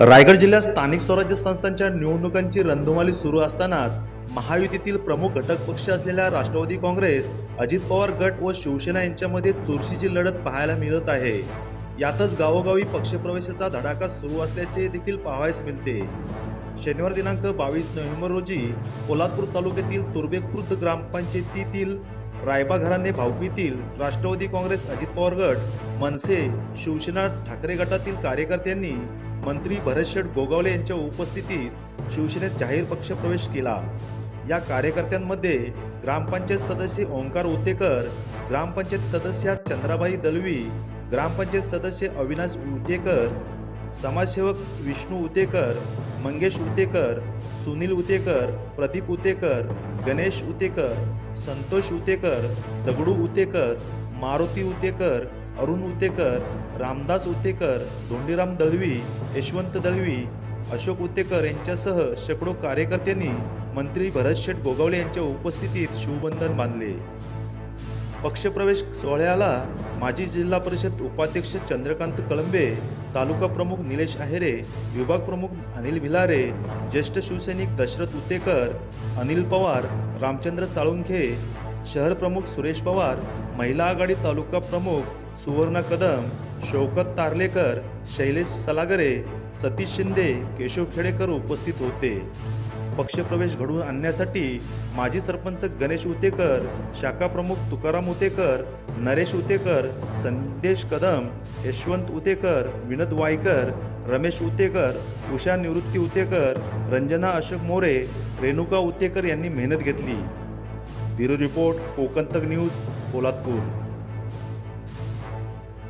रायगड जिल्ह्यात स्थानिक स्वराज्य संस्थांच्या निवडणुकांची रणधुमाली सुरू असतानाच महायुतीतील प्रमुख घटक पक्ष असलेल्या राष्ट्रवादी काँग्रेस अजित पवार गट व शिवसेना यांच्यामध्ये चुरशीची लढत पाहायला मिळत आहे. यातच गावोगावी पक्षप्रवेशाचा धडाका सुरू असल्याचे देखील पाहावयास मिळते. शनिवार दिनांक बावीस नोव्हेंबर रोजी कोल्हापूर तालुक्यातील तुर्बे खुर्द ग्रामपंचायतीतील रायबा घराणे भाऊकीतील राष्ट्रवादी काँग्रेस अजित पवार गट मनसे शिवसेना ठाकरे गटातील कार्यकर्त्यांनी मंत्री भरतशेठ गोगावले यांच्या उपस्थितीत शिवसेनेत जाहीर पक्षप्रवेश केला. या कार्यकर्त्यांमध्ये ग्रामपंचायत सदस्य ओंकार उतेकर ग्रामपंचायत सदस्या चंद्राबाई दलवी ग्रामपंचायत सदस्य अविनाश उतेकर समाजसेवक विष्णू उतेकर मंगेश उतेकर सुनील उतेकर प्रदीप उतेकर गणेश उतेकर संतोष उतेकर दगडू उतेकर मारुती उतेकर अरुण उतेकर रामदास उतेकर धोंडीराम दळवी यशवंत दळवी अशोक उतेकर यांच्यासह शेकडो कार्यकर्त्यांनी मंत्री भरत शेठ गोगावले यांच्या उपस्थितीत शिवबंधन बांधले. पक्षप्रवेश सोहळ्याला माजी जिल्हा परिषद उपाध्यक्ष चंद्रकांत कळंबे तालुका प्रमुख निलेश आहेरे विभाग प्रमुख अनिल भिलारे ज्येष्ठ शिवसैनिक दशरथ उतेकर अनिल पवार रामचंद्र साळुंखे शहर प्रमुख सुरेश पवार महिला आघाडी तालुका प्रमुख सुवर्णा कदम शौकत तारलेकर शैलेश सलागरे सतीश शिंदे केशव खेडेकर उपस्थित होते. पक्षप्रवेश घडवून आणण्यासाठी माजी सरपंच गणेश उतेकर शाखा प्रमुख तुकाराम उतेकर नरेश उतेकर संदेश कदम यशवंत उतेकर विनोद वायकर रमेश उतेकर उषा निवृत्ती उतेकर रंजना अशोक मोरे रेणुका उतेकर यांनी मेहनत घेतली. ब्युरो रिपोर्ट कोकण तक न्यूज पोलादपूर.